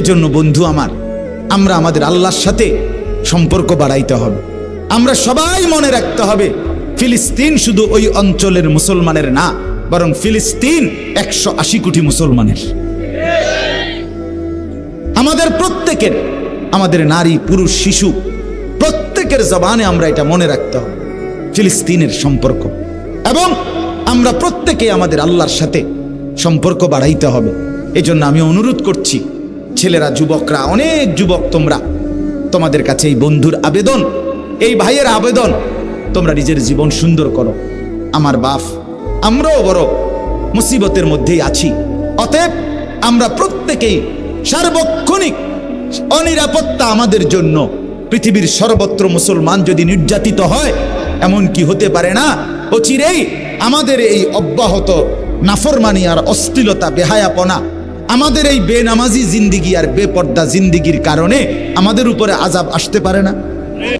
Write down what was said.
এজন্য বন্ধু আমার, আমরা আমাদের আল্লাহর সাথে সম্পর্ক বাড়াইতে হবে। আমরা সবাই মনে রাখতে হবে, ফিলিস্তিন শুধু ওই অঞ্চলের মুসলমানের না, বরং ফিলিস্তিন একশো আশি কোটি মুসলমানের। আমাদের প্রত্যেকের, আমাদের নারী, পুরুষ, শিশু, প্রত্যেকের জবানে আমরা এটা মনে রাখতে হবে, ফিলিস্তিনের সম্পর্ক। এবং আমরা প্রত্যেকে আমাদের আল্লাহর সাথে সম্পর্ক বাড়াইতে হবে। এজন্য আমি অনুরোধ করছি ছেলেরা, যুবকরা, অনেক যুবক তোমরা, তোমাদের কাছে এই বন্ধুর আবেদন, এই ভাইয়ের আবেদন, তোমরা নিজের জীবন সুন্দর করো। আমার বাপ, আমরাও বড় মুসিবতের মধ্যেই আছি। অতএব আমরা প্রত্যেকেই সার্বক্ষণিক অনিরাপত্তা আমাদের জন্য পৃথিবীর সর্বত্র মুসলমান যদি নির্যাতিত হয়, এমন কি হতে পারে না? অচিরেই আমাদের এই অব্যাহত নাফরমানি আর অশ্লীলতা, বেহায়াপনা আমাদের এই বেনামাজি জিন্দিগি আর বেপর্দা জিন্দিগির কারণে আমাদের উপরে আজাব আসতে পারে না।